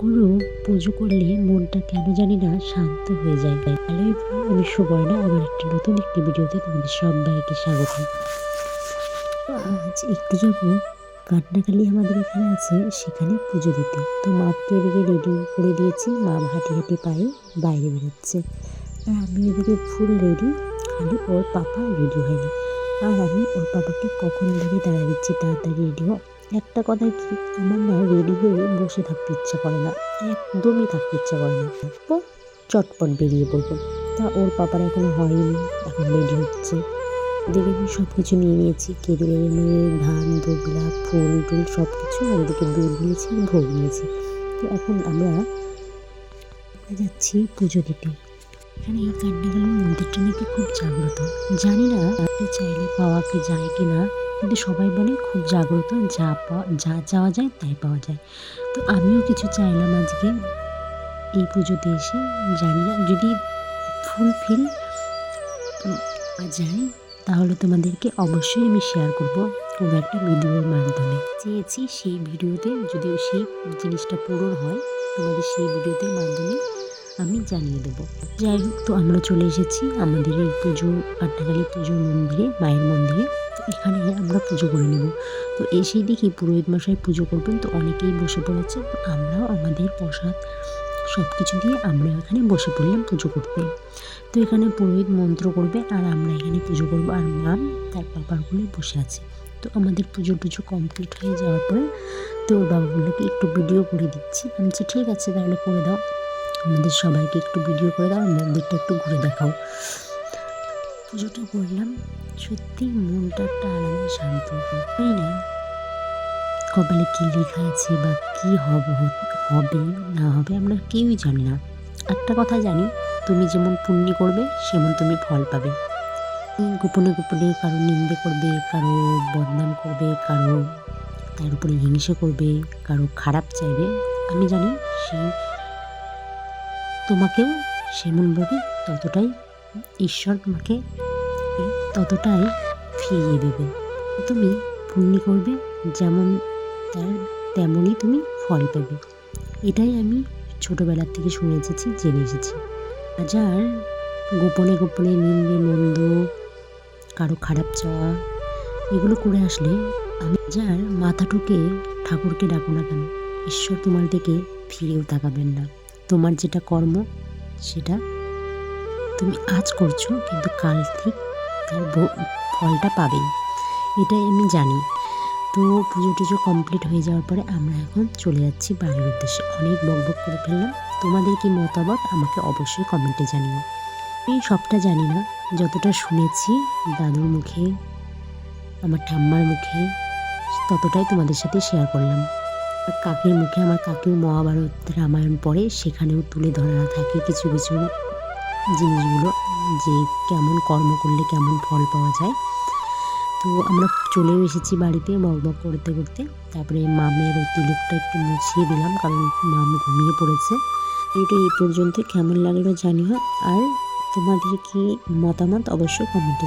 কোনো পুজো করলে মনটা কেন জানি না শান্ত হয়ে যায়। এভরিওয়ান, আমি সুবর্ণা আমার একটি নতুন একটি ভিডিওতে তোমাদের সবাইকে স্বাগত। আজ একটু যাব কাটনাকালি আমাদের এখানে আছে সেখানে পুজো দিতে। তো মাকে এদিকে রেডি করে দিয়েছি মা হাঁটি হাঁটি পায়ে বাইরে বেরোচ্ছে। আর আমি এদিকে ফুল রেডি খালি ওর পাপা রেডি হয়নি। আর আমি ওর পাপাকে কখন ধরে দাঁড়া দিচ্ছি তাড়াতাড়ি রেডি হোক একটা কথা কি, আমার না রেডি হয়ে বসে থাকতে ইচ্ছা করে না। একদমই থাকতে ইচ্ছা করে না। তো চটপট বেরিয়ে পড়ব। তা ওর পাপার এখনও হয়নি, এখন রেডি হচ্ছে। এদিকে আমি সব কিছু নিয়ে নিয়েছি। কেটে মানে ধান দোবলা ফুল টুল সব কিছু আর এদিকে দুধ নিয়েছি আর ভোগ নিয়েছি। তো এখন আমরা যাচ্ছি পুজো দিতে। এখানে এই কান্নাকালের মন্দিরটা নাকি খুব জাগ্রত। জানি না চাইলে পাওয়া কি যায় কি না কিন্তু সবাই বলে, খুব জাগ্রত, যা পাওয়া যা চাওয়া যায় তাই পাওয়া যায়। তো আমিও কিছু চাইলাম আজকে এই পুজোতে এসে, জানি না, যদি ফুলফিল যায়, তাহলে তোমাদেরকে অবশ্যই আমি শেয়ার করব কোনো একটা ভিডিওর মাধ্যমে। চেয়েছি সেই ভিডিওতে যদি সেই জিনিসটা পূরণ হয়, তোমাদের সেই ভিডিওতে মাধ্যমে আমি জানিয়ে দেবো। যাই হোক, তো আমরা চলে এসেছি আমাদের এই পুজো কাটনাকালী পুজো মন্দিরে, মায়ের মন্দিরে। এখানে আমরা পুজো করে নেব। তো এসেই দেখি পুরোহিত মশাই পুজো করবেন, তো অনেকেই বসে পড়েছে আমরাও আমাদের প্রসাদ সব কিছু দিয়ে আমরা এখানে বসে পড়লাম পুজো করতে। তো এখানে পুরোহিত মন্ত্র করবে আর আমরা এখানে পুজো করব। আর মাম তার বাবার বসে আছে। তো আমাদের পুজো টুজো কমপ্লিট হয়ে যাওয়ার পরে তো ওর বাবা বলল একটু ভিডিও করে দিচ্ছি। আমি ঠিক আছে, তাহলে করে দাও। আমাদের সবাইকে একটু ভিডিও করে দাও মন্দিরটা একটু ঘুরে দেখাও। পুজোটা করলাম সত্যি মনটা একটা আলাদা শান্ত তাই না কপালে কী লেখা আছে বা কী হবে হবে, না হবে আমরা কেউই জানি না। একটা কথা জানি, তুমি যেমন পুণ্য করবে, সেমন তুমি ফল পাবে। গোপনে গোপনে কারও নিন্দে করবে, কারও বদনাম করবে, কারও তার উপরে হিংসে করবে, কারও খারাপ চাইবে। আমি জানি সে তোমাকেও সেমনভাবে ততটাই ঈশ্বর তোমাকে ততটাই ফিরিয়ে দেবে। তুমি পুণ্য করবে যেমন তার তেমনই তুমি ফল পাবে। এটাই আমি ছোটোবেলার থেকে শুনে এসেছি, জেনে এসেছি। যার গোপনে গোপনে নিন্দে, মন্দ, কারও খারাপ চাওয়া, এগুলো করে আসলে আমি যার মাথা ঠুকে ঠাকুরকে ডাকো না কেন, ঈশ্বর তোমার দিকে ফিরেও তাকাবেন না। তোমার যেটা কর্ম, সেটা তুমি আজ করছ, কিন্তু কাল ঠিক তার ফলটা পাবেই এটাই আমি জানি। তো পুজো টুজো কমপ্লিট হয়ে যাওয়ার পরে আমরা এখন চলে যাচ্ছি বাড়ির উদ্দেশ্যে। অনেক বক বক করে ফেললাম। তোমাদের কি মতামত আমাকে অবশ্যই কমেন্টে জানিও। আমি সবটা জানি না। যতটা শুনেছি দাদুর মুখে, আমার ঠাম্মার মুখে, ততটাই তোমাদের সাথে শেয়ার করলাম। কাকির মুখে আমার কাকিও মহাভারত রামায়ণ পড়ে, সেখানেও তুলে ধরা থাকে কিছু কিছু জিনিসগুলো, যে কেমন কর্ম করলে কেমন ফল পাওয়া যায়। তো আমরা চলেও এসেছি বাড়িতে বক বক করতে করতে। তারপরে মামের ওই তিলকটা একটু মুছিয়ে দিলাম কারণ মাম ঘুমিয়ে পড়েছে। এটা এই পর্যন্ত কেমন লাগল জানিও। আর তোমাদের কি মতামত অবশ্যই কমেন্টে